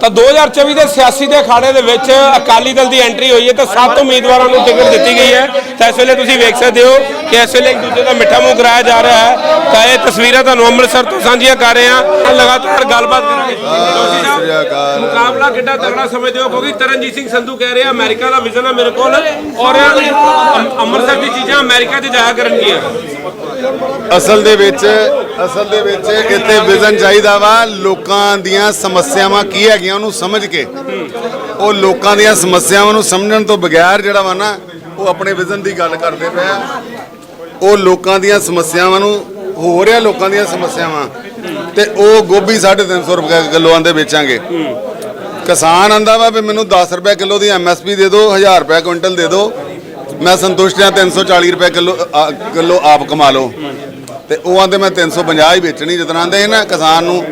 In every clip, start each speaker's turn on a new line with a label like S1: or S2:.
S1: ਤਾਂ 2024 ਦੇ ਸਿਆਸੀ ਦੇ ਅਖਾੜੇ ਦੇ ਵਿੱਚ ਅਕਾਲੀ ਦਲ ਦੀ ਐਂਟਰੀ ਹੋਈ ਹੈ ਤਾਂ ਸੱਤ ਉਮੀਦਵਾਰਾਂ ਨੂੰ ਟਿਕਟ ਦਿੱਤੀ ਗਈ ਹੈ। ਤਾਂ ਇਸ ਵੇਲੇ ਤੁਸੀਂ ਵੇਖ ਸਕਦੇ ਹੋ ਕਿ ਇਸ ਵੇਲੇ ਇੱਕ ਦੂਜੇ ਦਾ ਮਿੱਠਾ ਮੂੰਹ ਕਰਾਇਆ ਜਾ ਰਿਹਾ ਹੈ। ਤਾਂ ਇਹ ਤਸਵੀਰਾਂ ਤੁਹਾਨੂੰ ਅੰਮ੍ਰਿਤਸਰ ਤੋਂ ਸਾਂਝੀਆਂ ਕਰ ਰਹੇ ਹਾਂ। ਲਗਾਤਾਰ ਗੱਲਬਾਤ ਕਰਾਂਗੇ ਜੋਸ਼ੀ ਸਾਹਿਬ। ਮੁਕਾਬਲਾ ਕਿੱਡਾ ਤਗੜਾ ਸਮਝਦੇ ਹੋ? ਕਿਉਂਕਿ ਤਰਨਜੀਤ ਸਿੰਘ ਸੰਧੂ ਕਹਿ ਰਿਹਾ ਅਮਰੀਕਾ ਦਾ ਵਿਜ਼ਨ ਹੈ ਮੇਰੇ ਕੋਲ ਔਰ ਅੰਮ- ਅੰਮ੍ਰਿਤਸਰ ਦੀ ਚੀਜ਼ਾਂ ਅਮਰੀਕਾ 'ਚ ਜਾਇਆ ਕਰਨਗੀਆਂ।
S2: ਅਸਲ ਦੇ ਵਿੱਚ, ਅਸਲ ਦੇ ਵਿੱਚ ਇੱਥੇ ਵਿਜ਼ਨ ਚਾਹੀਦਾ ਵਾ, ਲੋਕਾਂ ਦੀਆਂ ਸਮੱਸਿਆਵਾਂ ਕੀ ਹੈਗੀਆਂ ਉਹਨੂੰ ਸਮਝ ਕੇ। ਉਹ ਲੋਕਾਂ ਦੀਆਂ ਸਮੱਸਿਆਵਾਂ ਨੂੰ ਸਮਝਣ ਤੋਂ ਬਗੈਰ ਜਿਹੜਾ ਵਾ ਨਾ, ਉਹ ਆਪਣੇ ਵਿਜ਼ਨ ਦੀ ਗੱਲ ਕਰਦੇ ਪਏ ਉਹ ਲੋਕਾਂ ਦੀਆਂ ਸਮੱਸਿਆਵਾਂ ਨੂੰ, ਹੋ ਰਿਹਾ ਲੋਕਾਂ ਦੀਆਂ ਸਮੱਸਿਆਵਾਂ। ਤੇ ਉਹ ਗੋਭੀ 350 ਰੁਪਏ ਕਿਲੋ ਦੇ ਵੇਚਾਂਗੇ। ਕਿਸਾਨ ਆਂਦਾ ਵਾ ਵੀ ਮੈਨੂੰ 10 ਰੁਪਏ ਕਿਲੋ ਦੀ ਐਮਐਸਪੀ ਦੇ ਦਿਓ 1000 ਰੁਪਏ ਕੁਇੰਟਲ ਦੇ ਦਿਓ। ਮੈਂ ਸੰਤੁਸ਼ਟ ਹਾਂ 340 ਰੁਪਏ ਕਿਲੋ ਆ- ਕਿਲੋ ਆਪ ਕਮਾ ਲਓ। ਤੇ ਉਹ ਆਂਦੇ ਮੈਂ 350 ਹੀ ਵੇਚਣੀ ਜਿਤਨਾ ਆਂਦੇ ਨਾ ਕਿਸਾਨ ਨੂੰ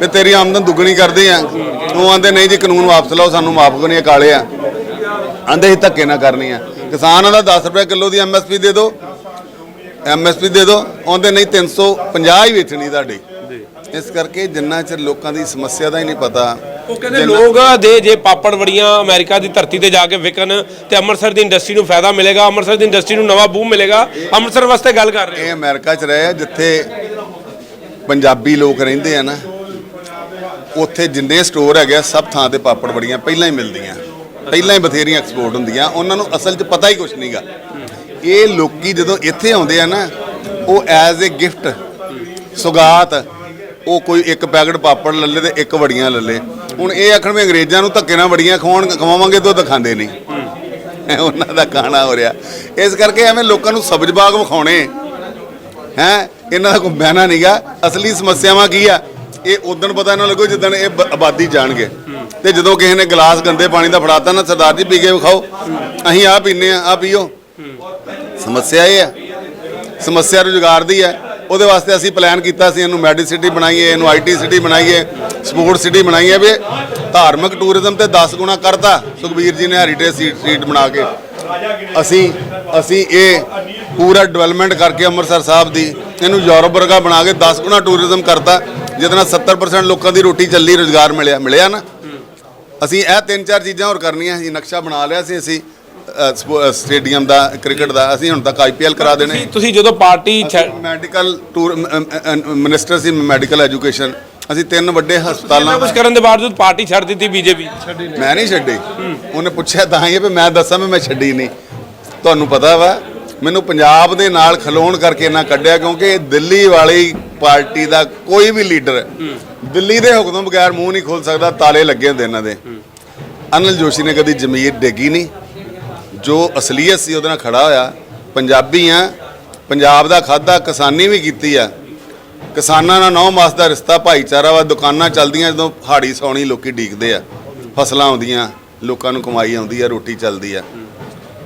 S2: ਵੀ ਤੇਰੀ ਆਮਦਨ ਦੁੱਗਣੀ ਕਰਦੇ ਆ। ਉਹ ਆਂਦੇ ਨਹੀਂ ਜੀ ਕਾਨੂੰਨ ਵਾਪਸ ਲਓ ਸਾਨੂੰ ਮਾਫ ਕਰਨੀ ਕਾਲੇ ਆ। ਆਂਦੇ ਹੀ ਧੱਕੇ ਨਾ ਕਰਨੀ ਆ। ਕਿਸਾਨ ਦਾ 10 ਰੁਪਏ ਕਿਲੋ ਦੀ ਐਮਐਸਪੀ ਦੇ ਦਿਓ ਐਮਐਸਪੀ ਦੇ ਦਿਓ ਆਂਦੇ ਨਹੀਂ 350 ਹੀ ਵੇਚਣੀ ਤੁਹਾਡੀ। ਇਸ ਕਰਕੇ ਜਿੰਨਾ ਚਿਰ ਲੋਕਾਂ ਦੀ ਸਮੱਸਿਆ ਦਾ ਹੀ ਨਹੀਂ ਪਤਾ
S1: ਉਹ ਕਹਿੰਦੇ ਲੋਕ ਦੇ ਜੇ ਪਾਪੜ ਵੜੀਆਂ ਅਮਰੀਕਾ ਦੀ ਧਰਤੀ ਤੇ ਜਾ ਕੇ ਵਿਕਣ ਤੇ ਅੰਮ੍ਰਿਤਸਰ ਦੀ ਇੰਡਸਟਰੀ ਨੂੰ ਫਾਇਦਾ ਮਿਲੇਗਾ ਅੰਮ੍ਰਿਤਸਰ ਦੀ ਇੰਡਸਟਰੀ ਨੂੰ ਨਵਾਂ ਬੂਮ ਮਿਲੇਗਾ ਅੰਮ੍ਰਿਤਸਰ ਵਾਸਤੇ ਗੱਲ ਕਰ ਰਹੇ
S2: ਇਹ ਅਮਰੀਕਾ 'ਚ ਰਹੇ ਆ ਜਿੱਥੇ ਪੰਜਾਬੀ ਲੋਕ ਰਹਿੰਦੇ ਆ ਨਾ ਉੱਥੇ ਜਿੰਨੇ ਸਟੋਰ ਹੈਗੇ ਸਭ ਥਾਂ ਤੇ ਪਾਪੜ ਬੜੀਆਂ ਪਹਿਲਾਂ ਹੀ ਮਿਲਦੀਆਂ। ਪਹਿਲਾਂ ਹੀ ਬਥੇਰੀਆਂ ਐਕਸਪੋਰਟ ਹੁੰਦੀਆਂ ਉਹਨਾਂ ਨੂੰ ਅਸਲ 'ਚ ਪਤਾ ਹੀ ਕੁਝ ਨਹੀਂਗਾ ਇਹ ਲੋਕੀ ਜਦੋਂ ਇੱਥੇ ਆਉਂਦੇ ਆ ਨਾ ਉਹ ਐਜ਼ ਅ ਗਿਫਟ ਸੁਗਾਤ ਉਹ ਕੋਈ ਇੱਕ ਪੈਕਟ ਪਾਪੜ ਲੱਲੇ ਤੇ ਇੱਕ ਵੜੀਆਂ ਲੱਲੇ ਹੁਣ ਇਹ ਆਖਣ ਵੀ ਅੰਗਰੇਜ਼ਾਂ ਨੂੰ ਧੱਕੇ ਨਾਲ ਵੜੀਆਂ ਖਵਾਉਣ, ਖਵਾਵਾਂਗੇ ਤਾਂ ਉਹ ਦਿਖਾਉਂਦੇ ਨਹੀਂ। ਉਹਨਾਂ ਦਾ ਖਾਣਾ ਹੋ ਰਿਹਾ। ਇਸ ਕਰਕੇ ਐਵੇਂ ਲੋਕਾਂ ਨੂੰ ਸਬਜ਼ ਬਾਗ ਵਿਖਾਉਣੇ। ਹੈ, ਇਹਨਾਂ ਦਾ ਕੋਈ ਬਹਿਣਾ ਨਹੀਂਗਾ ਅਸਲੀ ਸਮੱਸਿਆਵਾਂ ਕੀ ਆ? ਇਹ ਉਦੋਂ ਪਤਾ ਨਾ ਲੱਗੋ ਜਦੋਂ ਇਹ ਆਬਾਦੀ ਜਾਣਗੇ। ਤੇ ਜਦੋਂ ਕਿਸੇ ਨੇ ਗਲਾਸ ਗੰਦੇ ਪਾਣੀ ਦਾ ਫੜਾਤਾ ਨਾ, ਸਰਦਾਰ ਜੀ ਪੀ ਕੇ ਵਿਖਾਓ। ਅਸੀਂ ਆ ਪੀਨੇ ਆ ਆ ਪੀਓ। ਸਮੱਸਿਆ ਇਹ ਆ। ਸਮੱਸਿਆ ਰੁਜ਼ਗਾਰ ਦੀ ਹੈ ਉਹਦੇ ਵਾਸਤੇ ਅਸੀਂ ਪਲਾਨ ਕੀਤਾ ਸੀ, ਇਹਨੂੰ ਮੈਡੀ ਸਿਟੀ ਬਣਾਈਏ, ਇਹਨੂੰ ਆਈਟੀ ਸਿਟੀ ਬਣਾਈਏ, ਸਪੋਰਟ ਸਿਟੀ ਬਣਾਈਏ ਵੀ ਧਾਰਮਿਕ ਟੂਰਿਜ਼ਮ ਤੇ 10 ਗੁਣਾ ਕਰਤਾ, ਸੁਖਬੀਰ ਜੀ ਨੇ ਹੈਰੀਟੇਜ ਸੀਟ ਬਣਾ ਕੇ। ਅਸੀਂ ਅਸੀਂ ਇਹ ਪੂਰਾ ਡਿਵੈਲਪਮੈਂਟ ਕਰਕੇ ਅੰਮ੍ਰਿਤਸਰ ਸਾਹਿਬ ਦੀ, ਇਹਨੂੰ ਯੂਰਪ ਵਰਗਾ ਬਣਾ ਕੇ 10 ਗੁਣਾ ਟੂਰਿਜ਼ਮ ਕਰਤਾ, ਜਿਹਦੇ ਨਾਲ 70% ਲੋਕਾਂ ਦੀ ਰੋਟੀ ਚੱਲੀ ਰੁਜ਼ਗਾਰ ਮਿਲਿਆ ਮਿਲਿਆ ਨਾ। ਅਸੀਂ ਇਹ ਤਿੰਨ ਚਾਰ ਚੀਜ਼ਾਂ ਹੋਰ ਕਰਨੀਆਂ ਸੀ, ਨਕਸ਼ਾ ਬਣਾ ਲਿਆ ਸੀ ਅਸੀਂ। ਸਟੇਡੀਅਮ ਦਾ ਕ੍ਰਿਕਟ ਦਾ ਅਸੀਂ ਹੁਣ ਤੱਕ ਆਈਪੀਐਲ ਕਰਾ ਦੇਣੇ।
S1: ਤੁਸੀਂ ਤੁਸੀਂ ਜਦੋਂ ਪਾਰਟੀ
S2: ਮੈਡੀਕਲ ਟੂਰ ਮਿਨਿਸਟਰ ਸੀ ਮੈਡੀਕਲ ਐਜੂਕੇਸ਼ਨ। ਅਸੀਂ ਤਿੰਨ ਵੱਡੇ ਹਸਪਤਾਲਾਂ
S1: ਕੁਝ ਕਰਨ ਦੇ ਬਾਵਜੂਦ ਪਾਰਟੀ ਛੱਡ ਦਿੱਤੀ ਬੀਜੇਪੀ।
S2: ਮੈਂ ਨਹੀਂ ਛੱਡੀ। ਉਹਨੇ ਪੁੱਛਿਆ ਤਾਂ ਹੀ ਵੀ ਮੈਂ ਦੱਸਾਂ ਵੀ ਮੈਂ ਛੱਡੀ ਨਹੀਂ। ਤੁਹਾਨੂੰ ਪਤਾ ਵਾ ਮੈਨੂੰ ਪੰਜਾਬ ਦੇ ਨਾਲ ਖਲੋਣ ਕਰਕੇ ਨਾ ਕੱਢਿਆ ਕਿਉਂਕਿ ਦਿੱਲੀ ਵਾਲੀ ਪਾਰਟੀ ਦਾ ਕੋਈ ਵੀ ਲੀਡਰ ਦਿੱਲੀ ਦੇ ਹੁਕਮ ਤੋਂ ਬਗੈਰ ਮੂੰਹ ਨਹੀਂ ਖੋਲ ਸਕਦਾ ਤਾਲੇ ਲੱਗੇ ਹੁੰਦੇ ਇਹਨਾਂ ਦੇ। ਅਨਿਲ ਜੋਸ਼ੀ ਨੇ ਕਦੀ ਜ਼ਮੀਰ ਡੇਗੀ ਨਹੀਂ। ਜੋ ਅਸਲੀਅਤ ਸੀ ਉਹਦੇ ਨਾਲ ਖੜਾ ਹੋਇਆ, ਪੰਜਾਬੀ ਆ, ਪੰਜਾਬ ਦਾ ਖਾਦਾ, ਕਿਸਾਨੀ ਵੀ ਕੀਤੀ ਆ। ਕਿਸਾਨਾਂ ਨਾਲ ਨੌ ਮਾਸ ਦਾ ਰਿਸ਼ਤਾ, ਭਾਈਚਾਰਾ ਵਾ, ਦੁਕਾਨਾਂ ਚੱਲਦੀਆਂ ਜਦੋਂ ਹਾੜੀ ਸੌਣੀ ਲੋਕੀ ਡੀਕਦੇ ਆ। ਫਸਲਾਂ ਆਉਂਦੀਆਂ, ਲੋਕਾਂ ਨੂੰ ਕਮਾਈ ਆਉਂਦੀ ਆ, ਰੋਟੀ ਚੱਲਦੀ ਆ।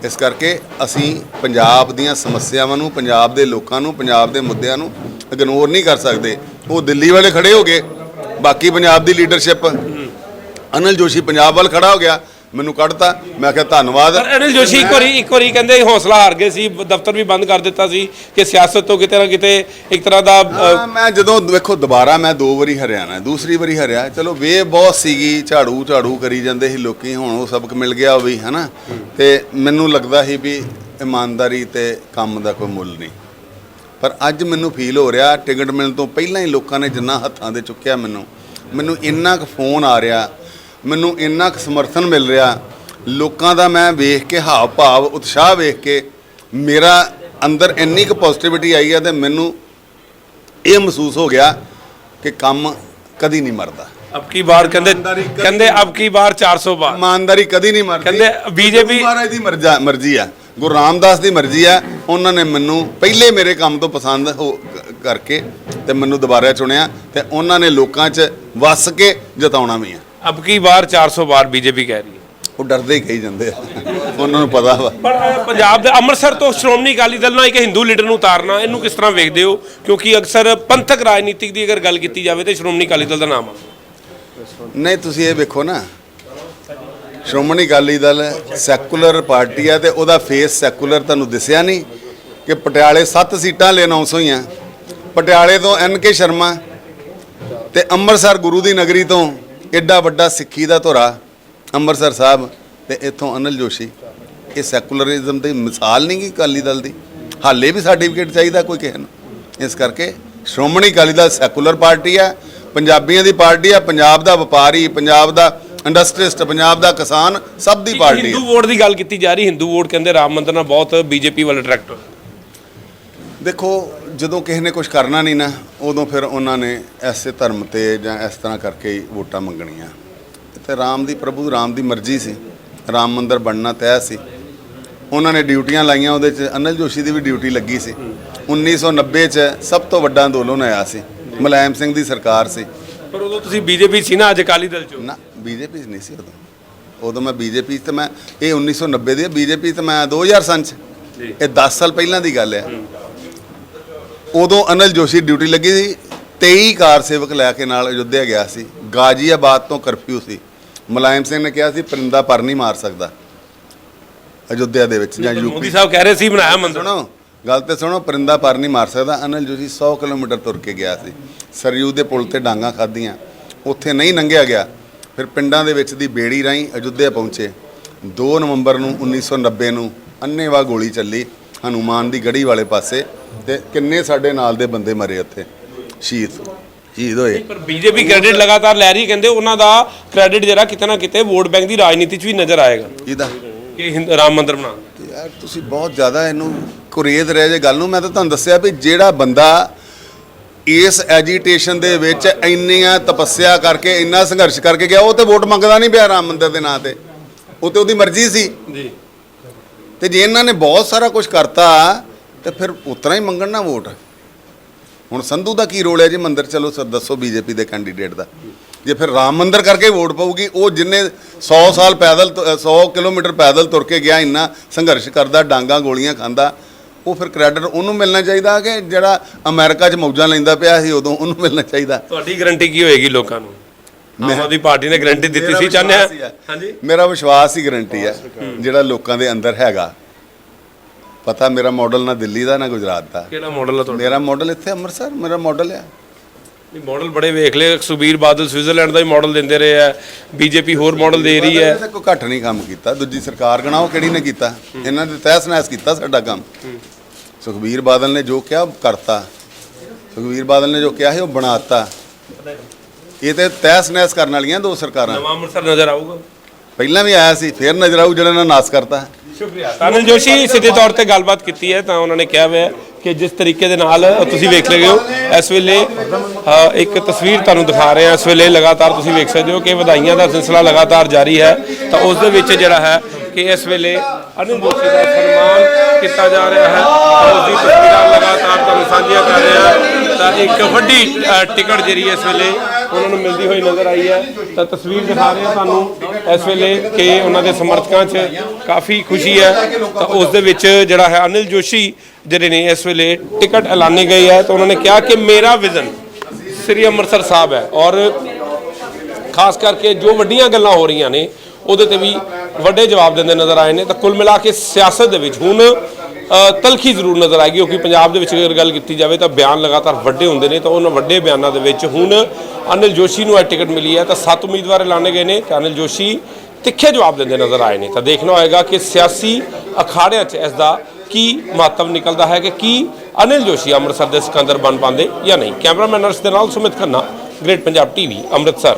S2: ਇਸ ਕਰਕੇ ਅਸੀਂ ਪੰਜਾਬ ਦੀਆਂ ਸਮੱਸਿਆਵਾਂ ਨੂੰ, ਪੰਜਾਬ ਦੇ ਲੋਕਾਂ ਨੂੰ, ਪੰਜਾਬ ਦੇ ਮੁੱਦਿਆਂ ਨੂੰ ਇਗਨੋਰ ਨਹੀਂ ਕਰ ਸਕਦੇ। ਉਹ ਦਿੱਲੀ ਵਾਲੇ ਖੜੇ ਹੋ ਗਏ, ਬਾਕੀ ਪੰਜਾਬ ਦੀ ਲੀਡਰਸ਼ਿਪ ਅਨਿਲ ਜੋਸ਼ੀ ਪੰਜਾਬ ਵੱਲ ਖੜਾ ਹੋ ਗਿਆ। ਮੈਨੂੰ ਕੱਢਤਾ। ਮੈਂ ਕਿਹਾ ਧੰਨਵਾਦ।
S1: ਪਰ ਅਨਿਲ ਜੋਸ਼ੀ ਇੱਕ ਵਾਰੀ ਇੱਕ ਵਾਰੀ ਕਹਿੰਦੇ ਹੌਸਲਾ ਹਾਰ ਗਏ ਸੀ ਦਫ਼ਤਰ ਵੀ ਬੰਦ ਕਰ ਦਿੱਤਾ ਸੀ ਕਿ ਸਿਆਸਤ ਤੋਂ ਕਿਤੇ ਨਾ ਕਿਤੇ ਇੱਕ ਤਰ੍ਹਾਂ ਦਾ
S2: ਹਾਂ, ਮੈਂ ਜਦੋਂ ਵੇਖੋ ਦੁਬਾਰਾ ਮੈਂ ਦੋ ਵਾਰੀ ਹਰਿਆਣਾ ਦੂਸਰੀ ਵਾਰੀ ਹਰਿਆ। ਚਲੋ ਵੇ ਬਹੁਤ ਸੀਗੀ ਝਾੜੂ ਝਾੜੂ ਕਰੀ ਜਾਂਦੇ ਸੀ ਲੋਕੀ ਹੁਣ ਉਹ ਸਬਕ ਮਿਲ ਗਿਆ ਵੀ ਹਨਾ? ਤੇ ਮੈਨੂੰ ਲੱਗਦਾ ਸੀ ਵੀ ਇਮਾਨਦਾਰੀ ਤੇ ਕੰਮ ਦਾ ਕੋਈ ਮੁੱਲ ਨਹੀਂ। ਪਰ ਅੱਜ ਮੈਨੂੰ ਫੀਲ ਹੋ ਰਿਹਾ ਟਿਕਟ ਮਿਲਣ ਤੋਂ ਪਹਿਲਾਂ ਹੀ ਲੋਕਾਂ ਨੇ ਜਿੰਨਾ ਹੱਥਾਂ ਦੇ ਚੁੱਕਿਆ ਮੈਨੂੰ। ਮੈਨੂੰ ਇੰਨਾ ਕੁ ਫੋਨ ਆ ਰਿਹਾ ਮੈਨੂੰ ਇੰਨਾ ਕੁ ਸਮਰਥਨ ਮਿਲ ਰਿਹਾ ਲੋਕਾਂ ਦਾ ਮੈਂ ਵੇਖ ਕੇ ਹਾਵ ਭਾਵ ਉਤਸ਼ਾਹ ਵੇਖ ਕੇ ਮੇਰਾ ਅੰਦਰ ਇੰਨੀ ਕੁ ਪੋਜ਼ਿਟਿਵਿਟੀ ਆਈ ਹੈ ਤੇ ਮੈਨੂੰ ਇਹ ਮਹਿਸੂਸ ਹੋ ਗਿਆ ਕਿ ਕੰਮ ਕਦੀ ਨਹੀਂ ਮਰਦਾ।
S1: ਅਬ ਕੀ ਬਾਰ ਕਹਿੰਦੇ ਕਹਿੰਦੇ ਅਬ ਕੀ ਬਾਰ 400 ਬਾਰ
S2: ਇਮਾਨਦਾਰੀ ਕਦੀ ਨਹੀਂ ਮਰਦੀ।
S1: ਕਹਿੰਦੇ
S2: ਗੁਰੂ ਮਹਾਰਾਜ ਦੀ ਮਰਜ਼ਾ ਆ ਗੁਰੂ ਰਾਮਦਾਸ ਦੀ ਮਰਜ਼ੀ ਆ ਉਹਨਾਂ ਨੇ ਮੈਨੂੰ ਪਹਿਲੇ ਮੇਰੇ ਕੰਮ ਤੋਂ ਪਸੰਦ ਹੋ ਕਰਕੇ ਤੇ ਮੈਨੂੰ ਦੁਬਾਰਾ ਚੁਣਿਆ ਤੇ ਉਹਨਾਂ ਨੇ ਲੋਕਾਂ 'ਚ ਵਸ ਕੇ ਜਿਤਾਉਣਾ ਵੀ ਆ।
S1: ਅਬ ਕੀ ਬਾਰ 400 ਬਾਰ ਬੀਜੇਪੀ ਕਹਿ ਰਹੀ ਹੈ?
S2: ਉਹ ਡਰਦੇ ਹੀ ਕਹੀ ਜਾਂਦੇ ਆ। ਉਹਨਾਂ ਨੂੰ ਪਤਾ ਵਾ।
S1: ਪਰ ਪੰਜਾਬ ਦੇ ਅੰਮ੍ਰਿਤਸਰ ਤੋਂ ਸ਼੍ਰੋਮਣੀ ਅਕਾਲੀ ਦਲ ਨਾਲ ਇੱਕ ਹਿੰਦੂ ਲੀਡਰ ਨੂੰ ਉਤਾਰਨਾ ਇਹਨੂੰ ਕਿਸ ਤਰ੍ਹਾਂ ਵੇਖਦੇ ਹੋ? ਕਿਉਂਕਿ ਅਕਸਰ ਪੰਥਕ ਰਾਜਨੀਤਿਕ ਦੀ ਅਗਰ ਗੱਲ ਕੀਤੀ ਜਾਵੇ ਤੇ ਸ਼੍ਰੋਮਣੀ ਅਕਾਲੀ ਦਲ ਦਾ ਨਾਮ ਆਉਂਦਾ
S2: ਨਹੀਂ ਤੁਸੀਂ ਇਹ ਵੇਖੋ ਨਾ। ਸ਼੍ਰੋਮਣੀ ਅਕਾਲੀ ਦਲ ਸੈਕੂਲਰ ਪਾਰਟੀ ਆ ਤੇ ਉਹਦਾ ਫੇਸ ਸੈਕੂਲਰ ਤੁਹਾਨੂੰ ਦਿਸਿਆ ਨਹੀਂ ਕਿ ਪਟਿਆਲੇ 7 ਸੀਟਾਂ ਲੈ ਅਨਾਉਂਸ ਹੋਈਆਂ। ਪਟਿਆਲੇ ਤੋਂ ਐਨ ਕੇ ਸ਼ਰਮਾ ਤੇ ਅੰਮ੍ਰਿਤਸਰ ਗੁਰੂ ਦੀ ਨਗਰੀ ਤੋਂ ਐਡਾ ਵੱਡਾ ਸਿੱਖੀ ਦਾ ਧੁਰਾ ਅੰਮ੍ਰਿਤਸਰ ਸਾਹਿਬ ਤੇ ਇੱਥੋਂ ਅਨਿਲ ਜੋਸ਼ੀ। ਇਹ ਸੈਕੂਲਰਿਜ਼ਮ ਦੀ ਮਿਸਾਲ ਨਹੀਂ ਗੀ ਅਕਾਲੀ ਦਲ ਦੀ। ਹਾਲੇ ਵੀ ਸਰਟੀਫਿਕੇਟ ਚਾਹੀਦਾ ਕੋਈ ਕਿਸੇ ਨੂੰ। ਇਸ ਕਰਕੇ ਸ਼੍ਰੋਮਣੀ ਅਕਾਲੀ ਦਲ ਸੈਕੂਲਰ ਪਾਰਟੀ ਹੈ ਪੰਜਾਬੀਆਂ ਦੀ ਪਾਰਟੀ ਹੈ ਪੰਜਾਬ ਦਾ ਵਪਾਰੀ ਪੰਜਾਬ ਦਾ ਇੰਡਸਟਰੀਸਟ ਪੰਜਾਬ ਦਾ ਕਿਸਾਨ ਸਭ ਦੀ ਪਾਰਟੀ ਹੈ
S1: ਹਿੰਦੂ ਵੋਟ ਦੀ ਗੱਲ ਕੀਤੀ ਜਾ ਰਹੀ। ਹਿੰਦੂ ਵੋਟ ਕਹਿੰਦੇ ਰਾਮ ਮੰਦਿਰ ਨਾਲ ਬਹੁਤ ਬੀਜੇਪੀ ਵੱਲ ਅਟਰੈਕਟ
S2: ਦੇਖੋ ਜਦੋਂ ਕਿਸੇ ਨੇ ਕੁਝ ਕਰਨਾ ਨਹੀਂ ਨਾ ਉਦੋਂ ਫਿਰ ਉਹਨਾਂ ਨੇ ਐਸੇ ਧਰਮ ਤੇ ਜਾਂ ਇਸ ਤਰ੍ਹਾਂ ਕਰਕੇ ਹੀ ਵੋਟਾਂ ਮੰਗਣੀਆਂ। ਤੇ ਰਾਮ ਦੀ ਪ੍ਰਭੂ ਰਾਮ ਦੀ ਮਰਜ਼ੀ ਸੀ। ਰਾਮ ਮੰਦਿਰ ਬਣਨਾ ਤੈਅ ਸੀ। ਉਹਨਾਂ ਨੇ ਡਿਊਟੀਆਂ ਲਾਈਆਂ ਉਹਦੇ 'ਚ ਅਨਿਲ ਜੋਸ਼ੀ ਦੀ ਵੀ ਡਿਊਟੀ ਲੱਗੀ ਸੀ। 1990 'ਚ ਸਭ ਤੋਂ ਵੱਡਾ ਅੰਦੋਲਨ ਹੋਇਆ ਸੀ। ਮੁਲਾਇਮ ਸਿੰਘ ਦੀ ਸਰਕਾਰ ਸੀ।
S1: ਪਰ ਉਦੋਂ ਤੁਸੀਂ ਬੀਜੇਪੀ ਸੀ ਨਾ ਅੱਜ ਅਕਾਲੀ ਦਲ ਚੋਂ?
S2: ਨਾ ਬੀਜੇਪੀ ਨਹੀਂ ਸੀ ਉਦੋਂ। ਉਦੋਂ ਮੈਂ ਬੀਜੇਪੀ ਤੇ ਮੈਂ ਇਹ 1990 ਦੀ ਬੀਜੇਪੀ 'ਚ ਮੈਂ 2000 ਸਨ 'ਚ। ਇਹ 10 ਸਾਲ ਪਹਿਲਾਂ ਦੀ ਗੱਲ ਹੈ। ਉਦੋਂ ਅਨਿਲ ਜੋਸ਼ੀ ਡਿਊਟੀ ਲੱਗੀ ਸੀ 23 ਕਾਰ ਸੇਵਕ ਲੈ ਕੇ ਨਾਲ ਅਯੁੱਧਿਆ ਗਿਆ ਸੀ। ਗਾਜ਼ੀਆਬਾਦ ਤੋਂ ਕਰਫਿਊ ਸੀ। ਮੁਲਾਇਮ ਸਿੰਘ ਨੇ ਕਿਹਾ ਸੀ ਪਰਿੰਦਾ ਪਰ ਨਹੀਂ ਮਾਰ ਸਕਦਾ। ਅਯੁੱਧਿਆ ਦੇ ਵਿੱਚ ਜਾਂ
S1: ਮੋਦੀ
S2: ਯੂਪੀ
S1: ਸਾਹਿਬ ਕਹਿ ਰਹੇ ਸੀ ਬਣਾਇਆ ਮੰਦਿਰ।
S2: ਸੁਣੋ ਗੱਲ ਤੇ ਸੁਣੋ ਪਰਿੰਦਾ ਪਰ ਨਹੀਂ ਮਾਰ ਸਕਦਾ। ਅਨਿਲ ਜੋਸ਼ੀ 100 ਕਿਲੋਮੀਟਰ ਤੁਰ ਕੇ ਗਿਆ ਸੀ। ਸਰਯੂ ਦੇ ਪੁਲ ਤੇ ਡਾਂਗਾ ਖਾਧੀਆਂ। ਉੱਥੇ ਨਹੀਂ ਲੰਘਿਆ ਗਿਆ। ਫਿਰ ਪਿੰਡਾਂ ਦੇ ਵਿੱਚ ਦੀ ਬੇੜੀ ਰਾਹੀਂ ਅਯੁੱਧਿਆ ਪਹੁੰਚੇ। 2 ਨਵੰਬਰ ਨੂੰ 1990 ਨੂੰ ਅੰਨੇਵਾਹ ਗੋਲੀ ਚੱਲੀ। ਹਨੂਮਾਨ ਦੀ ਗੜੀ ਵਾਲੇ ਪਾਸੇ ਤੇ ਕਿੰਨੇ ਸਾਡੇ ਨਾਲ ਦੇ ਬੰਦੇ ਮਰੇ ਉੱਥੇ? ਸ਼ਹੀਦ ਸ਼ਹੀਦ ਹੋਏ।
S1: ਪਰ ਬੀਜੇਪੀ ਕ੍ਰੈਡਿਟ ਲਗਾਤਾਰ ਲੈ ਰਹੀ ਕਹਿੰਦੇ ਉਹਨਾਂ ਦਾ ਕ੍ਰੈਡਿਟ ਜਿਹੜਾ ਕਿਤੇ ਨਾ ਕਿਤੇ ਵੋਟ ਬੈਂਕ ਦੀ ਰਾਜਨੀਤੀ 'ਚ ਵੀ ਨਜ਼ਰ ਆਏਗਾ।
S2: ਇਹਦਾ
S1: ਕਿ ਹਿੰਦ- ਰਾਮ ਮੰਦਿਰ
S2: ਤੇ ਯਾਰ ਤੁਸੀਂ ਬਹੁਤ ਜ਼ਿਆਦਾ ਇਹਨੂੰ ਕੁਰੇਦ ਰਹਿ ਜੇ ਗੱਲ ਨੂੰ। ਮੈਂ ਤਾਂ ਤੁਹਾਨੂੰ ਦੱਸਿਆ ਵੀ ਜਿਹੜਾ ਬੰਦਾ ਇਸ ਐਜੀਟੇਸ਼ਨ ਦੇ ਵਿੱਚ ਇੰਨੀਆਂ ਤਪੱਸਿਆ ਕਰਕੇ ਇੰਨਾ ਸੰਘਰਸ਼ ਕਰਕੇ ਗਿਆ ਉਹ ਤੇ ਵੋਟ ਮੰਗਦਾ ਨਹੀਂ ਪਿਆ ਰਾਮ ਮੰਦਿਰ ਦੇ ਨਾਂ ਤੇ। ਉਹ ਤੇ ਉਹਦੀ ਮਰਜ਼ੀ ਸੀ।
S1: ਜੀ।
S2: ਤੇ ਜੇ ਇਹਨਾਂ ਨੇ ਬਹੁਤ ਸਾਰਾ ਕੁਝ ਕਰਤਾ ਤੇ ਫਿਰ ਉਤਰਾ ਹੀ ਮੰਗਣ ਨਾ ਵੋਟ। ਹੁਣ ਸੰਧੂ ਦਾ ਕੀ ਰੋਲ ਹੈ ਜੀ? ਮੰਦਰ ਚਲੋ ਸਰ ਦੱਸੋ ਬੀਜੇਪੀ ਦੇ ਕੈਂਡੀਡੇਟ ਦਾ। ਜੇ ਫਿਰ ਰਾਮ ਮੰਦਰ ਕਰਕੇ ਵੋਟ ਪਊਗੀ ਉਹ ਜਿੰਨੇ 100 ਸਾਲ ਪੈਦਲ ਤੁ- ਅ, 100 ਕਿਲੋਮੀਟਰ ਪੈਦਲ ਤੁਰ ਕੇ ਗਿਆ ਇੰਨਾ ਸੰਘਰਸ਼ ਕਰਦਾ ਡਾਂਗਾ ਗੋਲੀਆਂ ਖਾਂਦਾ ਉਹ ਫਿਰ ਕ੍ਰੈਡਿਟ ਉਹਨੂੰ ਮਿਲਣਾ ਚਾਹੀਦਾ ਕਿ ਜਿਹੜਾ ਅਮਰੀਕਾ 'ਚ ਮੌਜਾਂ ਲੈਂਦਾ ਪਿਆ ਸੀ ਉਦੋਂ ਉਹਨੂੰ ਮਿਲਣਾ ਚਾਹੀਦਾ?
S1: ਤੁਹਾਡੀ ਗਾਰੰਟੀ ਕੀ ਹੋਏਗੀ ਲੋਕਾਂ ਨੂੰ? ਆਮ ਆਦਮੀ ਪਾਰਟੀ ਨੇ ਗਾਰੰਟੀ ਦਿੱਤੀ ਸੀ ਚਾਹੁੰਦੇ ਆ। ਹਾਂਜੀ।
S2: ਮੇਰਾ ਵਿਸ਼ਵਾਸ ਹੀ ਗਰੰਟੀ ਹੈ ਜਿਹੜਾ ਲੋਕਾਂ ਦੇ ਅੰਦਰ ਹੈਗਾ। ਪਤਾ ਮੇਰਾ ਮਾਡਲ ਨਾ ਦਿੱਲੀ ਦਾ ਨਾ ਗੁਜਰਾਤ ਦਾ।
S1: ਕਿਹੜਾ ਮਾਡਲ ਆ ਤੁਹਾਡਾ?
S2: ਮੇਰਾ ਮਾਡਲ ਇੱਥੇ ਅੰਮ੍ਰਿਤਸਰ ਮੇਰਾ ਮਾਡਲ ਹੈ
S1: ਨਹੀਂ ਮਾਡਲ ਬੜੇ ਵੇਖ ਲਏ। ਸੁਬੀਰ ਬਾਦਲ ਸਵਿਟਜ਼ਰਲੈਂਡ ਦਾ ਹੀ ਮਾਡਲ ਦਿੰਦੇ ਰਹੇ ਆ। ਬੀਜੇਪੀ ਹੋਰ ਮਾਡਲ ਦੇ ਰਹੀ ਹੈ।
S2: ਕੋਈ ਘੱਟ ਨਹੀਂ ਕੰਮ ਕੀਤਾ। ਦੂਜੀ ਸਰਕਾਰ ਗਣਾਓ ਕਿਹੜੀ ਨੇ ਕੀਤਾ? ਇਹਨਾਂ ਦੇ ਤਹਿਸ ਨਹਿਸ ਕੀਤਾ ਸਾਡਾ ਕੰਮ। ਸੁਖਬੀਰ ਬਾਦਲ ਨੇ ਜੋ ਕਿਹਾ ਕਰਤਾ। ਸੁਖਬੀਰ ਬਾਦਲ ਨੇ ਜੋ ਕਿਹਾ ਸੀ ਉਹ ਬਣਾਤਾ। ਇਹ ਤੇ ਤਹਿਸ ਨਹਿਸ ਕਰਨ ਵਾਲੀਆਂ ਦੋ ਸਰਕਾਰਾਂ।
S1: ਨਵਾਂ ਅੰਮ੍ਰਿਤਸਰ ਨਜ਼ਰ ਆਊਗਾ।
S2: ਪਹਿਲਾਂ ਵੀ ਆਇਆ ਸੀ ਫਿਰ ਨਜ਼ਰ ਆਊ ਜਿਹੜਾ ਨੇ ਨਾਸ ਕਰਤਾ।
S1: ਸ਼ੁਕਰੀਆ। ਤਾਨਲ ਜੋਸ਼ੀ ਸਿੱਧੇ ਤੌਰ ਤੇ ਗੱਲਬਾਤ ਕੀਤੀ ਹੈ ਤਾਂ ਉਹਨਾਂ ਨੇ ਕਿਹਾ ਹੋਇਆ ਕਿ ਜਿਸ ਤਰੀਕੇ ਦੇ ਨਾਲ ਤੁਸੀਂ ਵੇਖ ਰਹੇ ਹੋ ਇਸ ਵੇਲੇ ਇੱਕ ਤਸਵੀਰ ਤੁਹਾਨੂੰ ਦਿਖਾ ਰਹੇ ਹਾਂ। ਇਸ ਵੇਲੇ ਲਗਾਤਾਰ ਤੁਸੀਂ ਵੇਖ ਸਕਦੇ ਹੋ ਕਿ ਵਧਾਈਆਂ ਦਾ ਸਿਲਸਿਲਾ ਲਗਾਤਾਰ ਜਾਰੀ ਹੈ। ਤਾਂ ਉਸ ਦੇ ਵਿੱਚ ਜਿਹੜਾ ਹੈ ਕਿ ਇਸ ਵੇਲੇ ਅਨਿਲ ਜੋਸ਼ੀ ਦਾ ਸਨਮਾਨ ਕੀਤਾ ਜਾ ਰਿਹਾ ਹੈ ਉਸ ਦੀ ਤਸਵੀਰਾਂ ਲਗਾਤਾਰ ਤੁਹਾਨੂੰ ਸਾਂਝੀਆਂ ਕਰ ਰਿਹਾ। ਹਾਂ ਤਾਂ ਇੱਕ ਵੱਡੀ ਟਿਕਟ ਜਿਹੜੀ ਇਸ ਵੇਲੇ ਉਹਨਾਂ ਨੂੰ ਮਿਲਦੀ ਹੋਈ ਨਜ਼ਰ ਆਈ ਹੈ। ਤਾਂ ਤਸਵੀਰ ਦਿਖਾ ਰਹੇ ਹਾਂ ਤੁਹਾਨੂੰ। ਇਸ ਵੇਲੇ ਕਿ ਉਹਨਾਂ ਦੇ ਸਮਰਥਕਾਂ 'ਚ ਕਾਫੀ ਖੁਸ਼ੀ ਹੈ। ਤਾਂ ਉਸ ਦੇ ਵਿੱਚ ਜਿਹੜਾ ਹੈ ਅਨਿਲ ਜੋਸ਼ੀ, ਜਿਹੜੇ ਨੇ ਇਸ ਵੇਲੇ ਟਿਕਟ ਐਲਾਨੀ ਗਈ ਹੈ। ਤਾਂ ਉਹਨਾਂ ਨੇ ਕਿਹਾ ਕਿ ਮੇਰਾ ਵਿਜ਼ਨ ਸ੍ਰੀ ਅੰਮ੍ਰਿਤਸਰ ਸਾਹਿਬ ਹੈ। ਔਰ ਖਾਸ ਕਰਕੇ ਜੋ ਵੱਡੀਆਂ ਗੱਲਾਂ ਹੋ ਰਹੀਆਂ ਨੇ, ਉਹਦੇ ਤੇ ਵੀ ਵੱਡੇ ਜਵਾਬ ਦਿੰਦੇ ਨਜ਼ਰ ਆਏ ਨੇ। ਤਾਂ ਕੁੱਲ ਮਿਲਾ ਕੇ ਸਿਆਸਤ ਦੇ ਵਿੱਚ ਹੁਣ ਤਲਖੀ ਜ਼ਰੂਰ ਨਜ਼ਰ ਆਏਗੀ, ਕਿਉਂਕਿ ਪੰਜਾਬ ਦੇ ਵਿੱਚ ਅਗਰ ਗੱਲ ਕੀਤੀ ਜਾਵੇ ਤਾਂ ਬਿਆਨ ਲਗਾਤਾਰ ਵੱਡੇ ਹੁੰਦੇ ਨੇ, ਤਾਂ ਉਹਨਾਂ ਵੱਡੇ ਬਿਆਨਾਂ ਦੇ ਵਿੱਚ ਹੁਣ ਅਨਿਲ ਜੋਸ਼ੀ ਨੂੰ ਇਹ ਟਿਕਟ ਮਿਲੀ ਹੈ, ਤਾਂ ਸੱਤ ਉਮੀਦਵਾਰ ਐਲਾਨੇ ਗਏ ਨੇ, ਤੇ ਅਨਿਲ ਜੋਸ਼ੀ ਤਿੱਖੇ ਜਵਾਬ ਦਿੰਦੇ ਨਜ਼ਰ ਆਏ ਨੇ। ਤਾਂ ਦੇਖਣਾ ਹੋਏਗਾ ਕਿ ਸਿਆਸੀ ਅਖਾੜਿਆਂ 'ਚ ਇਸ ਦਾ ਕੀ ਮਹੱਤਵ ਨਿਕਲਦਾ ਹੈ, ਕਿ ਕੀ ਅਨਿਲ ਜੋਸ਼ੀ ਅੰਮ੍ਰਿਤਸਰ ਦੇ ਸਿਕੰਦਰ ਬਣ ਪਾਉਂਦੇ ਜਾਂ ਨਹੀਂ। ਕੈਮਰਾਮੈਨ ਅਰਸ ਦੇ ਨਾਲ ਸੁਮਿਤ ਖੰਨਾ, ਗ੍ਰੇਟ ਪੰਜਾਬ ਟੀਵੀ, ਅੰਮ੍ਰਿਤਸਰ।